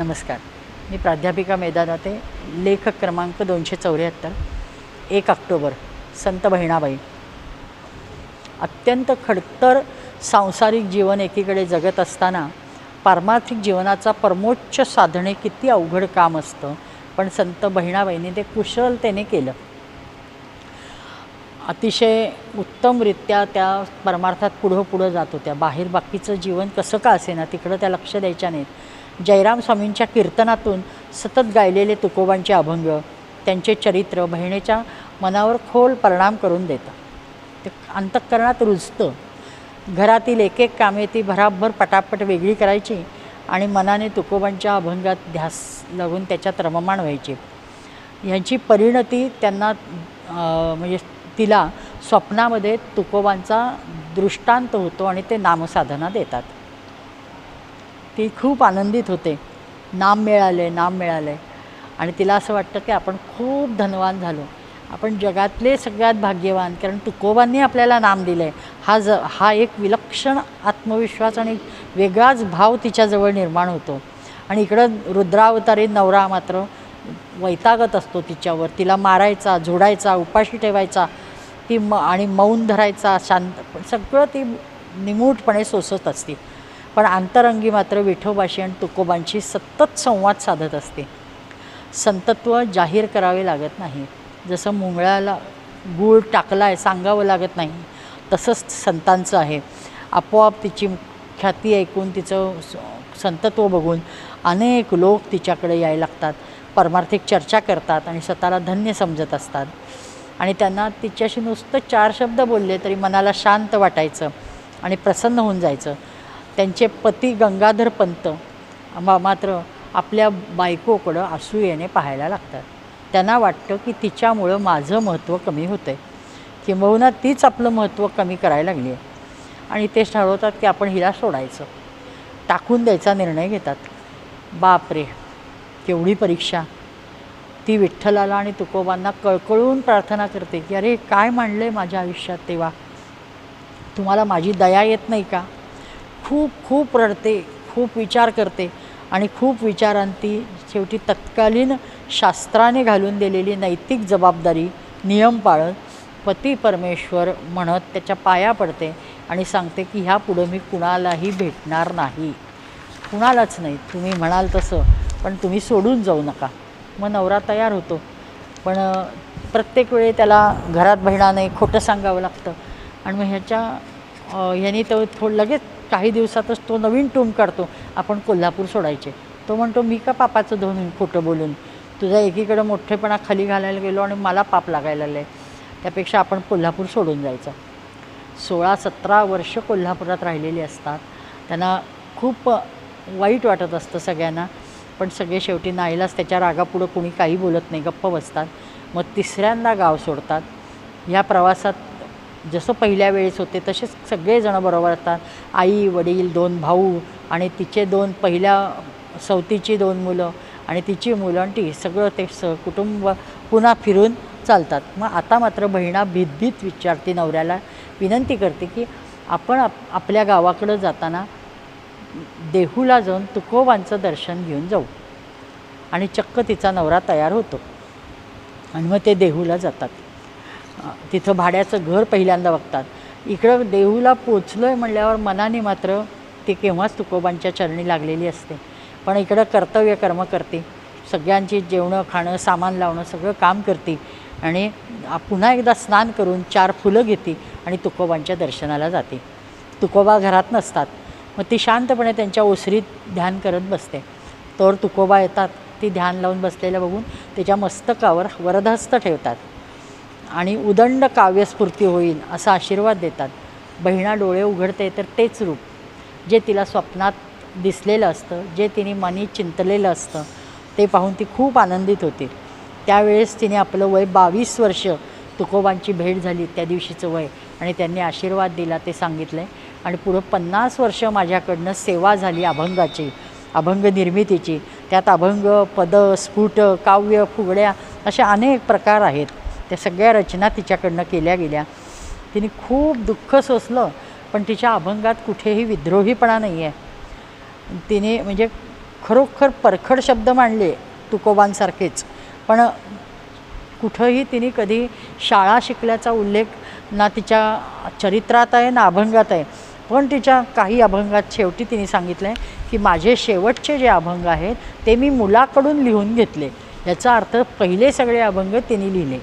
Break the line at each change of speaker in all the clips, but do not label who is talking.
नमस्कार. मी प्राध्यापिका मैदानाते लेखक क्रमांक दोनशे चौऱ्याहत्तर एक ऑक्टोबर संत बहिणाबाई. अत्यंत खडतर सांसारिक जीवन एकीकडे जगत असताना पारमार्थिक जीवनाचा परमोच्च साधणे किती अवघड काम असतं पण संत बहिणाबाईंनी ते कुशलतेने केलं. अतिशय उत्तमरित्या त्या परमार्थात पुढं पुढं जात होत्या. बाहेर बाकीचं जीवन कसं का असेना तिकडं त्या लक्ष द्यायच्या नाहीत. जयराम स्वामींच्या कीर्तनातून सतत गायलेले तुकोबांचे अभंग त्यांचे चरित्र बहिणीच्या मनावर खोल परिणाम करून देतं. ते अंतःकरणात रुजतं. घरातील एक एक कामे ती भराभर पटापट वेगळी करायची आणि मनाने तुकोबांच्या अभंगात ध्यास लागून त्याच्यात रममाण व्हायची. ह्यांची परिणती त्यांना म्हणजे तिला स्वप्नामध्ये तुकोबांचा दृष्टांत होतो आणि ते नामसाधना देतात. ती खूप आनंदित होते. नाम मिळाले नाम मिळाले. आणि तिला असं वाटतं की आपण खूप धनवान झालो. आपण जगातले सगळ्यात भाग्यवान कारण तुकोबांनी आपल्याला नाम दिलं. आहे हा ज हा एक विलक्षण आत्मविश्वास आणि वेगळाच भाव तिच्याजवळ निर्माण होतो. आणि इकडं रुद्रावतारी नवरा मात्र वैतागत असतो तिच्यावर. तिला मारायचा झोडायचा उपाशी ठेवायचा ती म आणि मौन धरायचा शांत सगळं ती निमूटपणे सोसत असते. पण आंतरंगी मात्र विठोबाशी आणि तुकोबांशी सतत संवाद साधत असते. संतत्व जाहीर करावे लागत नाही. जसं मुंगळ्याला गूळ टाकला आहे सांगावं लागत नाही तसंच संतांचं आहे. आपोआप तिची ख्याती ऐकून तिचं संतत्व बघून अनेक लोक तिच्याकडे यायला लागतात परमार्थिक चर्चा करतात आणि स्वतःला धन्य समजत असतात. आणि त्यांना तिच्याशी नुसतं चार शब्द बोलले तरी मनाला शांत वाटायचं आणि प्रसन्न होऊन जायचं. त्यांचे पती गंगाधर पंत मा मात्र आपल्या बायकोकडं असूयेने पाहायला लागतात. त्यांना वाटतं की तिच्यामुळं माझं महत्त्व कमी होतं आहे किंबहुना तीच आपलं महत्त्व कमी करायला लागली आहे आणि ते ठरवतात की आपण हिला सोडायचं. टाकून द्यायचा निर्णय घेतात. बापरे! केवढी परीक्षा. ती विठ्ठलाला आणि तुकोबांना कळकळून प्रार्थना करते की अरे काय मांडलं आहे माझ्या आयुष्यात तेव्हा? तुम्हाला माझी दया येत नाही का? खूप खूप रडते खूप विचार करते आणि खूप विचारांती शेवटी तत्कालीन शास्त्राने घालून दिलेली नैतिक जबाबदारी नियम पाळत पती परमेश्वर म्हणत त्याच्या पाया पडते आणि सांगते की ह्या पुढं मी कुणालाही भेटणार नाही. कुणालाच नाही. तुम्ही म्हणाल तसं पण तुम्ही सोडून जाऊ नका. मग नवरा तयार होतो. पण प्रत्येक वेळी त्याला घरात बहिणा नाही खोटं सांगावं लागतं. आणि मग ह्याच्या ह्यानी तो थोडं लगेच काही दिवसातच तो नवीन टूम काढतो. आपण कोल्हापूर सोडायचे. तो म्हणतो मी का पापाचं धरून खोटं बोलून? तुझा एकीकडं मोठेपणा खाली घालायला गेलो आणि मला पाप लागायला लागलं. आहे त्यापेक्षा आपण कोल्हापूर सोडून जायचं. सोळा सतरा वर्ष कोल्हापुरात राहिलेली असतात. त्यांना खूप वाईट वाटत असतं सगळ्यांना. पण सगळे शेवटी नाईलाच त्याच्या रागापुढं कोणी काही बोलत नाही गप्प बसतात. मग तिसऱ्यांदा गाव सोडतात. ह्या प्रवासात जसं पहिल्या वेळेस होते तसेच सगळेजणं बरोबर असतात. आई वडील दोन भाऊ आणि तिचे दोन पहिल्या सवतीची दोन मुलं आणि तिची मुलं आणि ती सगळं ते स कुटुंब पुन्हा फिरून चालतात. मग आता मात्र बहिणा भीतभीत विचारते नवऱ्याला विनंती करते की आपण आप आपल्या गावाकडं जाताना देहूला जाऊन तुकोबांचं दर्शन घेऊन जाऊ. आणि चक्क तिचा नवरा तयार होतो. आणि मग ते देहूला जातात. तिथं भाड्याचं घर पहिल्यांदा बघतात. इकडं देहूला पोचलो आहे म्हणल्यावर मनाने मात्र ती केव्हाच तुकोबांच्या चरणी लागलेली असते. पण इकडं कर्तव्य कर्म करते. सगळ्यांची जेवणं खाणं सामान लावणं सगळं काम करते. आणि पुन्हा एकदा स्नान करून चार फुलं घेते आणि तुकोबांच्या दर्शनाला जाते. तुकोबा घरात नसतात. मग ती शांतपणे त्यांच्या ओसरीत ध्यान करत बसते. तर तुकोबा येतात. ती ध्यान लावून बसलेलं बघून त्याच्या मस्तकावर वरदहस्त ठेवतात. आणि उदंड काव्यस्फूर्ती होईल असा आशीर्वाद देतात. बहिणा डोळे उघडते तर तेच रूप. जे तिला स्वप्नात दिसलेलं असतं जे तिने मनी चिंतलेलं असतं ते पाहून ती खूप आनंदित होते. त्यावेळेस तिने आपलं वय बावीस वर्ष तुकोबांची भेट झाली त्या दिवशीचं वय आणि त्यांनी आशीर्वाद दिला ते सांगितलं आहे आणि पुढं पन्नास वर्ष माझ्याकडनं सेवा झाली अभंगाची अभंग निर्मितीची. त्यात अभंग पद स्फुट काव्य फुगड्या अशा अनेक प्रकार आहेत. त्या सगळ्या रचना तिच्याकडनं केल्या गेल्या. तिने खूप दुःख सोसलं पण तिच्या अभंगात कुठेही विद्रोहीपणा नाही आहे तिने म्हणजे खरोखर परखड शब्द मांडले तुकोबांसारखेच पण कुठंही तिने कधी शाळा शिकल्याचा उल्लेख ना तिच्या चरित्रात आहे ना अभंगात आहे. पण तिच्या काही अभंगात शेवटी तिने सांगितलं आहे की माझे शेवटचे जे अभंग आहेत ते मी मुलाकडून लिहून घेतले. याचा अर्थ पहिले सगळे अभंग तिने लिहिले.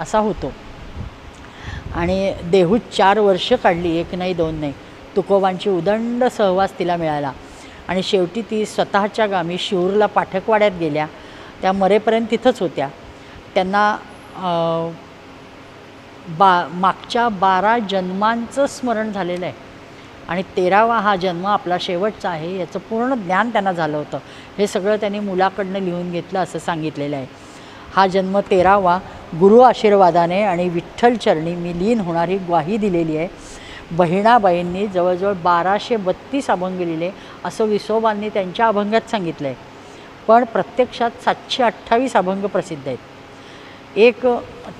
असा होतो. आणि देहूत चार वर्ष काढली एक नाही दोन नाही. तुकोबांची उदंड सहवास तिला मिळाला. आणि शेवटी ती स्वतःच्या गावी शिवूरला पाठकवाड्यात गेल्या. त्या मरेपर्यंत तिथंच होत्या. त्यांना बा मागच्या बारा जन्मांचं स्मरण झालेलं आहे. आणि तेरावा हा जन्म आपला शेवटचा आहे याचं पूर्ण ज्ञान त्यांना झालं होतं. हे सगळं त्यांनी मुलाकडनं लिहून घेतलं असं सांगितलेलं आहे. हा जन्म तेरावा गुरु आशीर्वादाने आणि विठ्ठलचरणी मी लीन होणारी ग्वाही दिलेली आहे. बहिणाबाईंनी जवळजवळ बाराशे बत्तीस अभंग लिहिले असं विसोबांनी त्यांच्या अभंगात सांगितलं आहे पण प्रत्यक्षात सातशे अठ्ठावीस अभंग प्रसिद्ध आहेत. एक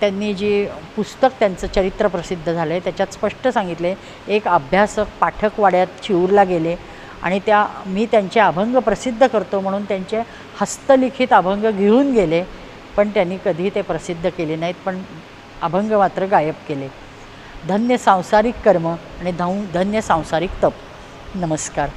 त्यांनी जी पुस्तक त्यांचं चरित्र प्रसिद्ध झालं आहे त्याच्यात स्पष्ट सांगितले एक अभ्यासक पाठकवाड्यात चिऊरला गेले आणि त्या मी त्यांचे अभंग प्रसिद्ध करतो म्हणून त्यांचे हस्तलिखित अभंग घेऊन गेले. पण त्यांनी कधी ते प्रसिद्ध केले नाहीत पण अभंग मात्र गायब केले. धन्य सांसारिक कर्म आणि धाऊ धन्य सांसारिक तप. नमस्कार.